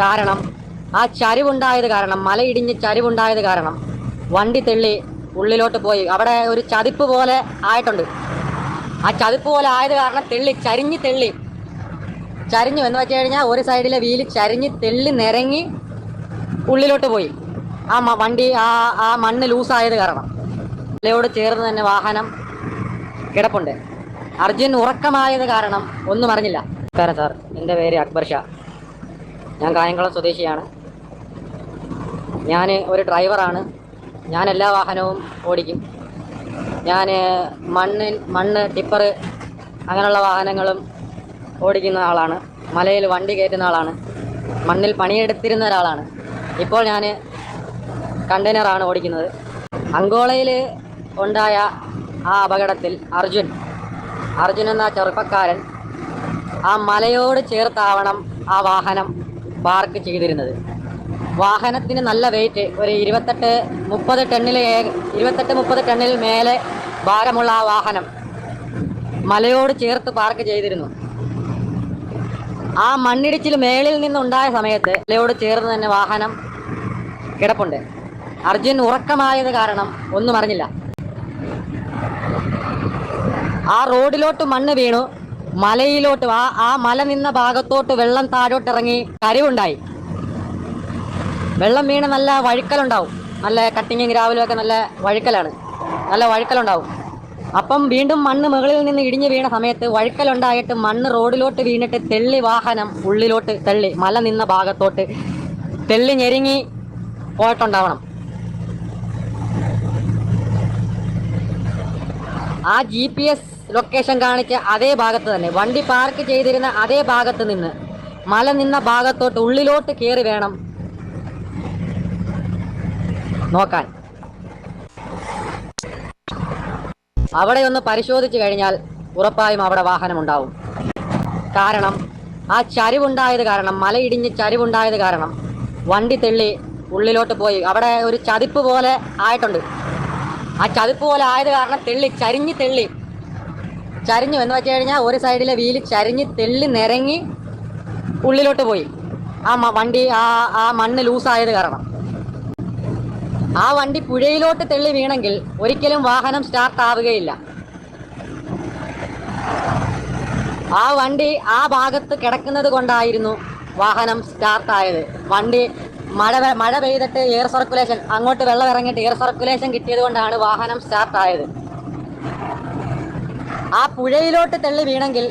കാരണം ആ ചരിവുണ്ടായത് കാരണം മലയിടിഞ്ഞ് ചരിവുണ്ടായത് കാരണം വണ്ടി തെള്ളി ഉള്ളിലോട്ട് പോയി. അവിടെ ഒരു ചതിപ്പ് പോലെ ആയിട്ടുണ്ട്. ആ ചതിപ്പ് പോലെ ആയത് കാരണം തെള്ളി ചരിഞ്ഞ് തെള്ളി. ചരിഞ്ഞു. എന്ന് വെച്ച് കഴിഞ്ഞാൽ ഒരു സൈഡിലെ വീൽ ചരിഞ്ഞ് തെള്ളി നിരങ്ങി ഉള്ളിലോട്ട് പോയി. ആ വണ്ടി ആ ആ മണ്ണ് ലൂസായത് കാരണം. മലയോട് ചേർന്ന് തന്നെ വാഹനം കിടപ്പുണ്ട്. അർജുൻ ഉറക്കമായത് കാരണം ഒന്നും അറിഞ്ഞില്ല. സാർ. എന്റെ പേര് അക്ബർ ഷാ. ഞാൻ കായംകുളം സ്വദേശിയാണ്. ഞാൻ ഒരു ഡ്രൈവറാണ്. ഞാൻ എല്ലാ വാഹനവും ഓടിക്കും. ഞാൻ മണ്ണിൽ മണ്ണ് ടിപ്പർ അങ്ങനെയുള്ള വാഹനങ്ങളും ഓടിക്കുന്ന ആളാണ്. മലയിൽ വണ്ടി കയറ്റുന്ന ആളാണ്. മണ്ണിൽ പണിയെടുത്തിരുന്ന ഒരാളാണ്. ഇപ്പോൾ ഞാൻ കണ്ടെയ്നറാണ് ഓടിക്കുന്നത്. അങ്കോളയിൽ ഉണ്ടായ ആ അപകടത്തിൽ അർജുൻ അർജുൻ എന്ന ചെറുപ്പക്കാരൻ ആ മലയോട് ചേർത്താവണം ആ വാഹനം പാർക്ക് ചെയ്തിരുന്നത്. വാഹനത്തിന് നല്ല വെയിറ്റ് ഒരു ഇരുപത്തെട്ട് മുപ്പത് ടണ്ണിൽ ഇരുപത്തെട്ട് മുപ്പത് ടണ്ണിൽ മേലെ ഭാരമുള്ള ആ വാഹനം മലയോട് ചേർത്ത് പാർക്ക് ചെയ്തിരുന്നു. ആ മണ്ണിടിച്ചിൽ മേളിൽ നിന്നുണ്ടായ സമയത്ത് മലയോട് ചേർന്ന് തന്നെ വാഹനം കിടപ്പുണ്ട്. അർജുൻ ഉറക്കമായത് കാരണം ഒന്നും അറിഞ്ഞില്ല. ആ റോഡിലോട്ട് മണ്ണ് വീണു. മലയിലോട്ട് ആ ആ മല നിന്ന ഭാഗത്തോട്ട് വെള്ളം താഴോട്ട് ഇറങ്ങി കരിവുണ്ടായി. വെള്ളം വീണ് നല്ല വഴുക്കലുണ്ടാവും. നല്ല കട്ടിങ്ങും ഗ്രാവലും ഒക്കെ നല്ല വഴുക്കലാണ്. നല്ല വഴുക്കലുണ്ടാവും. അപ്പം വീണ്ടും മണ്ണ് മുകളിൽ നിന്ന് ഇടിഞ്ഞു വീണ സമയത്ത് വഴുക്കലുണ്ടായിട്ട് മണ്ണ് റോഡിലോട്ട് വീണിട്ട് തെള്ളി വാഹനം ഉള്ളിലോട്ട് തെള്ളി മല നിന്ന ഭാഗത്തോട്ട് തെള്ളി ഞെരുങ്ങി പോയിട്ടുണ്ടാവണം. ആ ജി പി എസ് ലൊക്കേഷൻ കാണിച്ച അതേ ഭാഗത്ത് തന്നെ. വണ്ടി പാർക്ക് ചെയ്തിരുന്ന അതേ ഭാഗത്ത് നിന്ന് മല നിന്ന ഭാഗത്തോട്ട് ഉള്ളിലോട്ട് കയറി വേണം നോക്കാൻ. അവിടെ ഒന്ന് പരിശോധിച്ചു കഴിഞ്ഞാൽ ഉറപ്പായും അവിടെ വാഹനം ഉണ്ടാവും കാരണം ആ ചരിവുണ്ടായത് കാരണം മലയിടിഞ്ഞ് ചരിവുണ്ടായത് കാരണം വണ്ടി തെള്ളി ഉള്ളിലോട്ട് പോയി. അവിടെ ഒരു ചതിപ്പ് പോലെ ആയിട്ടുണ്ട്. ആ ചതിപ്പ് പോലെ ആയത് കാരണം തെള്ളി ചരിഞ്ഞ് തെള്ളി. ചരിഞ്ഞു എന്ന് വെച്ച് കഴിഞ്ഞാൽ ഒരു സൈഡിലെ വീൽ ചരിഞ്ഞ് തെള്ളി നിരങ്ങി ഉള്ളിലോട്ട് പോയി. ആ വണ്ടി ആ ആ മണ്ണ് ലൂസായത് കാരണം. ആ വണ്ടി പുഴയിലോട്ട് തെള്ളി വീണെങ്കിൽ ഒരിക്കലും വാഹനം സ്റ്റാർട്ട് ആവുകയില്ല. ആ വണ്ടി ആ ഭാഗത്ത് കിടക്കുന്നത് കൊണ്ടായിരുന്നു വാഹനം സ്റ്റാർട്ട് ആയത്. വണ്ടി മഴ മഴ പെയ്തിട്ട് എയർ സർക്കുലേഷൻ അങ്ങോട്ട് വെള്ളം ഇറങ്ങിയിട്ട് എയർ സർക്കുലേഷൻ കിട്ടിയത് കൊണ്ടാണ് വാഹനം സ്റ്റാർട്ട് ആയത്. ആ പുഴയിലോട്ട് തള്ളി വീണെങ്കിൽ